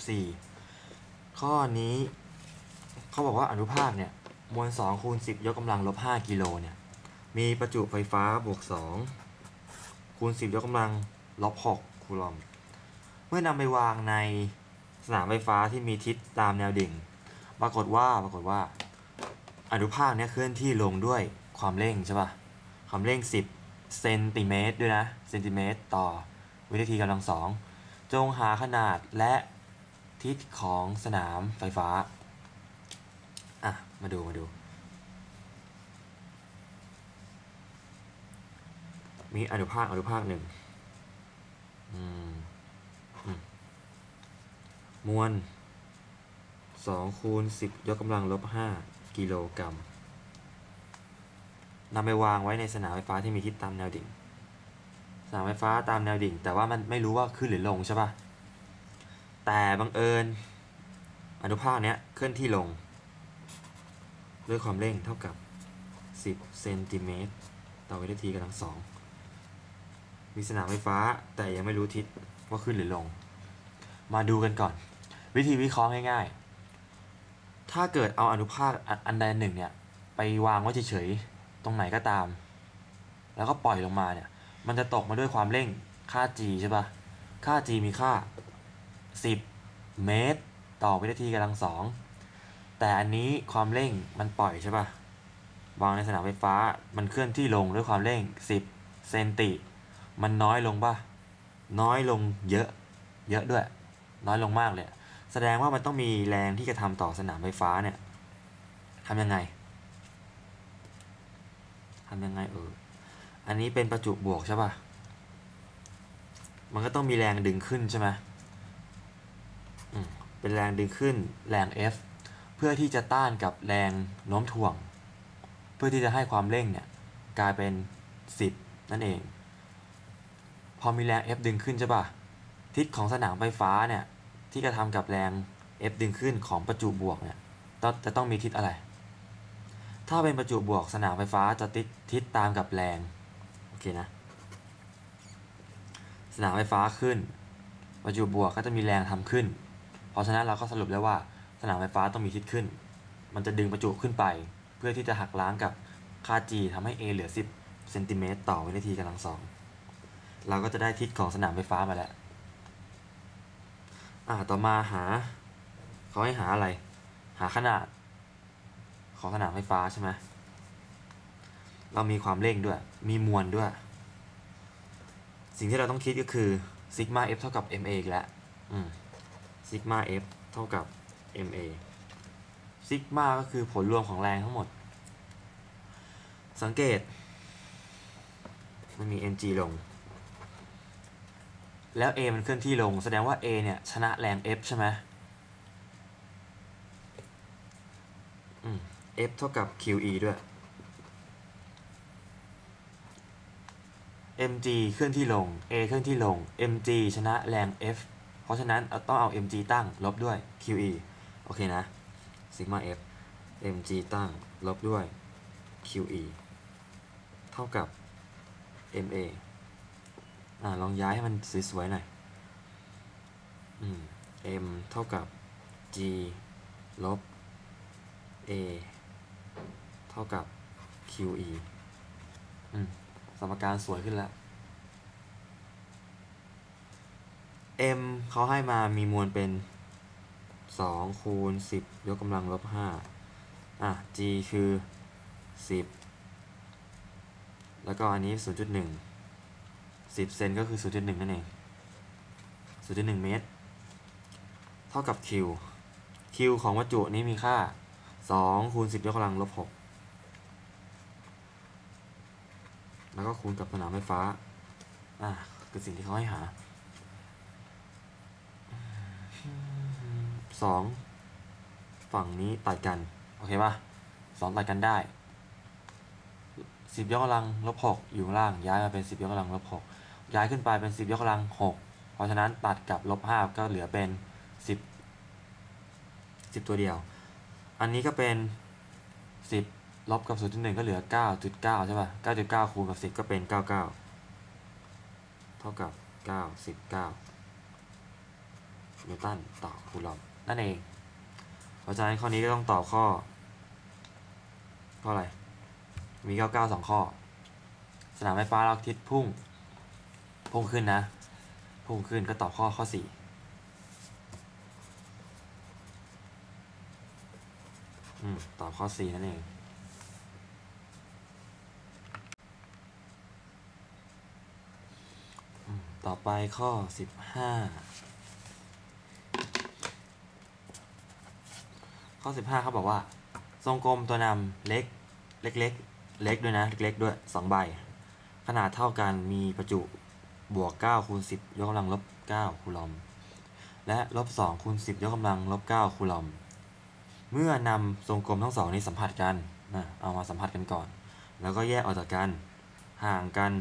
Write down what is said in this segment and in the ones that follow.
14 ข้อนี้เขาบอกว่าอนุภาคเนี่ยมวล2คูณ10 ยกกำลังลบ5กิโลเนี่ยมีประจุไฟฟ้าบวก 2 คูณ 10 ยกกำลังลบ6คูลอม เมื่อนำไปวางในสนามไฟฟ้าที่มีทิศตามแนวดิ่ง ปรากฏว่าปรากฏว่า อนุภาคเนี่ยเคลื่อนที่ลงด้วยความเร่งใช่ปะความเร่ง 10เซนติเมตรด้วยนะเซนติเมตรต่อวินาทีกำลังสองจงหาขนาดและ ทิศของสนามไฟฟ้า อะ มาดู มาดู มีอนุภาคอนุภาคหนึ่งมมวลสองคูณสิบยกกำลังลบห้ากิโลกรัมนำไปวางไว้ในสนามไฟฟ้าที่มีทิศตามแนวดิ่ง สนามไฟฟ้าตามแนวดิ่ง แต่ว่ามันไม่รู้ว่าขึ้นหรือลงใช่ป่ะ แต่บังเอิญอนุภาคเนี้ยเคลื่อนที่ลง ด้วยความเร่งเท่ากับ 10 เซนติเมตรต่อวินาทีกำลังสองมีสนามไฟฟ้าแต่ยังไม่รู้ทิศว่าขึ้นหรือลง มาดูกันก่อน วิธีวิเคราะห์ง่ายๆ ถ้าเกิดเอาอนุภาคอันใดหนึ่งเนี่ย ไปวางไว้เฉยๆ ตรงไหนก็ตาม แล้วก็ปล่อยลงมาเนี่ย มันจะตกมาด้วยความเร่งค่า g ใช่ปะค่า g มีค่า 10 เมตร ต่อวินาทีกำลังสองแต่อันนี้ความเร่งมันปล่อยใช่ปะวางในสนามไฟฟ้ามันเคลื่อนที่ลงด้วยความเร่ง 10 เซนติ มันน้อยลงปะน้อยลงเยอะ เยอะด้วย น้อยลงมากเลย แสดงว่ามันต้องมีแรงที่จะทำต่อสนามไฟฟ้าเนี่ยทำยังไงทำยังไงเออ อันนี้เป็นประจุบวกใช่ปะมันก็ต้องมีแรงดึงขึ้นใช่ไหมอืม เป็นแรงดึงขึ้นแรง F เพื่อที่จะต้านกับแรงโน้มถ่วง เพื่อที่จะให้ความเร่งเนี่ยกลายเป็น 10 นั่นเอง พอมีแรง F ดึงขึ้นใช่ปะทิศของสนามไฟฟ้าเนี่ยที่กระทำกับแรง F ดึงขึ้นของประจุบวกเนี่ยจะต้องมีทิศอะไร ถ้าเป็นประจุบวกสนามไฟฟ้าจะติดทิศตามกับแรง โอเคนะ สนามไฟฟ้าขึ้น ประจุบวกก็จะมีแรงทำขึ้น เพราะฉะนั้นเราก็สรุปได้ว่าสนามไฟฟ้าต้องมีทิศขึ้น มันจะดึงประจุขึ้นไป เพื่อที่จะหักล้างกับค่า g ทำให้ a เหลือ 10เซนติเมตรต่อวินาทีกำลังสองเราก็จะได้ทิศของสนามไฟฟ้ามาแล้วอ่าต่อมาหาเขาให้หาอะไร หาขนาด ของสนามไฟฟ้าใช่ไหมเรามีความเร่งด้วย มีมวลด้วย สิ่งที่เราต้องคิดก็คือซิกมา f เท่ากับ ma อีกแล้ว ซิกมา f เท่ากับ ma ซิกมาก็คือผลรวมของแรงทั้งหมด สังเกต มันมี mg ลง แล้ว a มันเคลื่อนที่ลง แสดงว่า a เนี่ย ชนะแรง f ใช่ไหมอืม f เท่ากับ qe ด้วย mg เคลื่อนที่ลง a เคลื่อนที่ลง mg ชนะแรง f ราะฉะนั้นต้องเอา mg ตั้งลบด้วย qe โอเคนะ sigma f mg ตั้งลบด้วย qe เท่ากับ ma อ่าลองย้ายให้มันสวยๆหน่อยอืม m เท่ากับ g ลบ a เท่ากับ qe อืมสมการสวยขึ้นแล้ว m เขาให้มามีมวลเป็น2คูณ10 ยกกำลังลบ5อะ g คือ 10 แล้วก็อันนี้ 0.1 10 เซนก็คือ 0.1 นั่นเอง 0.1 เมตร เท่ากับ q q ของวัตถุนี้มีค่า 2 คูณ 10 ยกกำลังลบ 6 แล้วก็คูณกับสนามไฟฟ้า อะ คือสิ่งที่เขาให้หา สองฝั่งนี้ตัดกัน โอเคป่ะสองตัดกันได้สิบยกกำลังลบหกอยู่ข้างล่างย้ายมาเป็นสิบยกกำลังลบหกย้ายขึ้นไปเป็นสิบยกกำลังหกเพราะฉะนั้นตัดกับลบห้าก็เหลือเป็นสิบสิบตัวเดียว อันนี้ก็เป็นสิบลบกับ 0.1 ก็เหลือ 9.9 ใช่ป่ะ9.9 คูณกับ 10 ก็เป็น 99 เท่ากับ 9 19นิวตันต่อคูลอม นั่นเองเพราะฉะนั้นข้อนี้ก็ต้องตอบข้อ ข้ออะไร มี 99 2 ข้อ สนามไฟฟ้าเราทิศพุ่ง พุ่งขึ้นนะ พุ่งขึ้นก็ตอบข้อข้อ 4อืมตอบข้อ 4 นั่นเอง ต่อไปข้อ 15 ข้อสิบห้าเขาบอกว่า ทรงกลมตัวนำเล็กเล็กเล็กเล็กด้วยนะเล็กๆด้วยสองใบ ขนาดเท่ากันมีประจุบวก9คูณ10 ยกกำลังลบ9คูลอม และลบ2คูณ10 ยกกำลังลบ9คูลอม เมื่อนำทรงกลมทั้งสองนี้สัมผัสกันนะเอามาสัมผัสกันก่อน แล้วก็แยกออกจากกัน ห่างกัน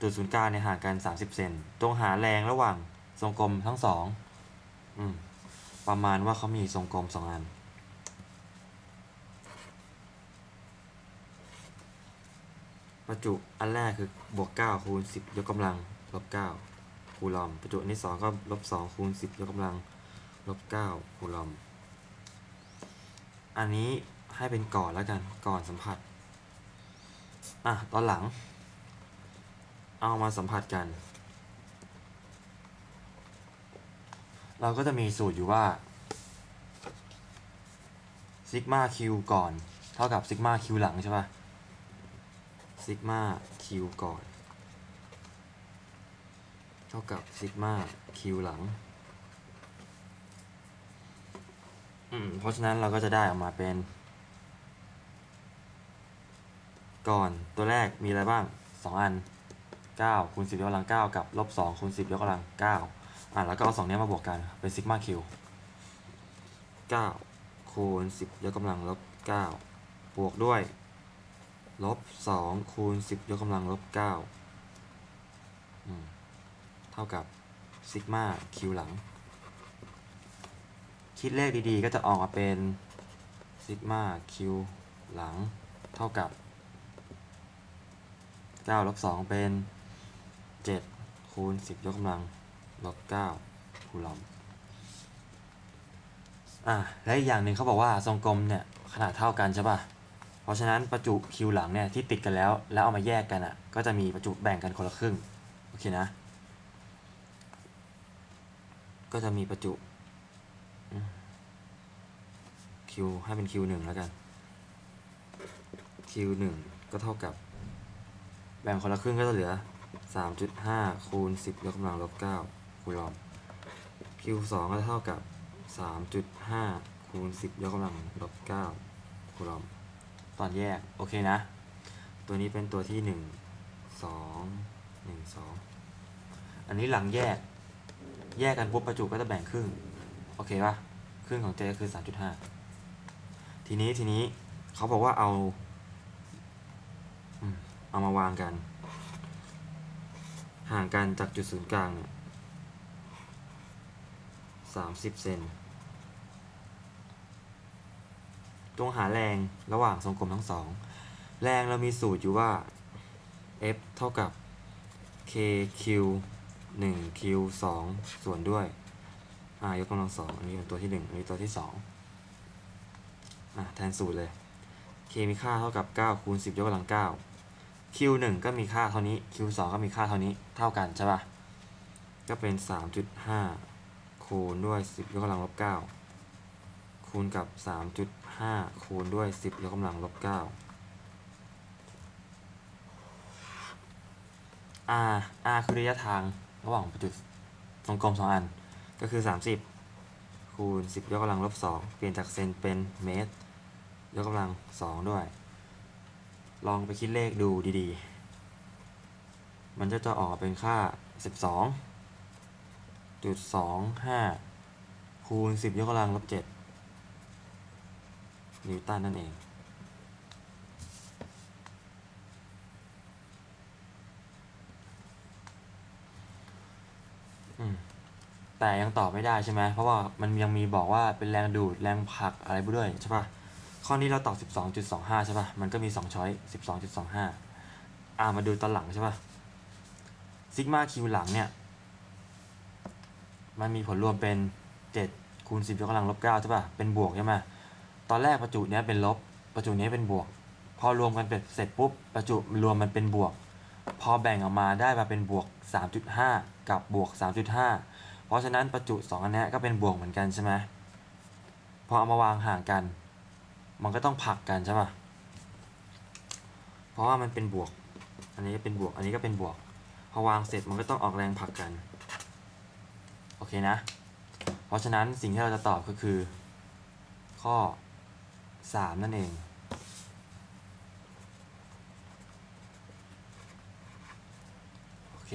จุดศูนย์กลางเนี่ยห่างกัน 30 เซนตรงหาแรงระหว่างทรงกลมทั้งสองอืม ประมาณว่าเขามีทรงกลมสองอัน ประจุอันแรกคือบวก9คูณ10 ยกกำลังลบ9คูลอม ประจุอันที่สองก็ลบ2คูณ10 ยกกำลังลบ9คูลอม อันนี้ให้เป็นก่อนแล้วกันก่อนสัมผัส อะ ตอนหลัง เอามาสัมผัสกัน เราก็จะมีสูตรอยู่ว่าซิกมาคิวก่อน เท่ากับซิกมาคิวหลังใช่ปะซิกมาคิวก่อน เท่ากับซิกมาคิวหลังอืมเพราะฉะนั้นเราก็จะได้ออกมาเป็น ก่อนตัวแรกมีอะไรบ้าง 2 อัน9คูณ10 ยกกำลัง 9 กับลบ2คูณ10 ยกกำลัง 9 อะแล้วก็เอาสองเนี้ยมาบวกกันเป็นซิกมาคิว9คูณ10ยกกำลังลบ9บวกด้วยลบ2คูณ10ยกกำลังลบ9อืมเท่ากับซิกมาคิวหลัง คิดเลขดีๆ ก็จะออกมาเป็นซิกมาคิวหลัง เท่ากับ9ลบ2เป็น 7 คูณ 10 ยกกำลัง ลบ9คูลอมอะและอีกอย่างหนึ่งเขาบอกว่าทรงกลมเนี่ยขนาดเท่ากันใช่ป่ะเพราะฉะนั้นประจุคิวหลังเนี่ยที่ติดกันแล้ว แล้วเอามาแยกกันอะก็จะมีประจุแบ่งกันคนละครึ่งโอเคนะ ก็จะมีประจุคิวให้เป็นคิวหนึ่งแล้วกันคิวหนึ่งก็เท่ากับ แบ่งคนละครึ่งก็จะเหลือ 3.5 คูณ 10ยกกำลังลบ9 คูลอม Q2 ก็เท่ากับ 3.5 คูณ 10 ยกกำลังลบ9คูลอมตอนแยก โอเคนะ ตัวนี้เป็นตัวที่ 1 2 1 2 อันนี้หลังแยก แยกกันปุ๊บประจุก็จะแบ่งครึ่ง โอเคปะครึ่งของเจก็คือ 3.5 ทีนี้ทีนี้เขาบอกว่าเอาเอามาวางกัน ห่างกันจากจุดศูนย์กลางเนี่ย สามสิบเซนตรงหาแรงระหว่างทรงกลมทั้งสอง แรงเรามีสูตรอยู่ว่า F เท่ากับ KQ 1 Q 2 ส่วนด้วย อ่ายกกำลังสองอันนี้เป็นตัวที่หนึ่งอันนี้ตัวที่สองอะแทนสูตรเลย K มีค่าเท่ากับ9คูณ10 ยกกำลัง 9 Q 1ก็มีค่าเท่านี้ Q 2ก็มีค่าเท่านี้ เท่ากันใช่ปะก็เป็น 3.5 คูณด้วย 10ยกกำลังลบ9คูณกับ 3.5 คูณด้วย 10ยกกำลังลบ9 R R คือระยะทางระหว่างจุตรงกลม 2 อัน ก็คือ 30 คูณ 10ยกกำลังลบ2เปลี่ยนจากเซนเป็นเมตร ยกกำลัง 2 ด้วย ลองไปคิดเลขดูดีๆ มันจะจะออกเป็นค่า 12 จุด25คูณ10ยกกำลังลบ7นิวตันนั่นเองอแต่ยังตอบไม่ได้ใช่ไหม เพราะว่ามันยังมีบอกว่าเป็นแรงดูด แรงผลักอะไรไปด้วยใช่ปะข้อนี้เราตอบ 12.25 ใช่ปะมันก็มี 2 ช้อย 12.25 อ่ามาดูตอนหลังใช่ปะซิกมาคิวหลังเนี่ย มันมีผลรวมเป็นเจ็ดคูณสิบยกกำลังลบเก้าใช่ป่ะ เป็นบวกใช่ไหมตอนแรกประจุเนี้ยเป็นลบ ประจุเนี้ยเป็นบวก พอรวมกันเป็นเสร็จปุ๊บ ประจุรวมมันเป็นบวก พอแบ่งออกมาได้มาเป็นบวก 3.5 กับบวก 3.5 เพราะฉะนั้นประจุสองอันเนี้ยก็เป็นบวกเหมือนกันใช่ไหมพอเอามาวางห่างกัน มันก็ต้องผลักกันใช่ป่ะ เพราะว่ามันเป็นบวก อันนี้ก็เป็นบวก อันนี้ก็เป็นบวก พอวางเสร็จมันก็ต้องออกแรงผลักกัน เคนะ เพราะฉะนั้นสิ่งที่เราจะตอบก็คือ ข้อ 3 นั่นเองโอเค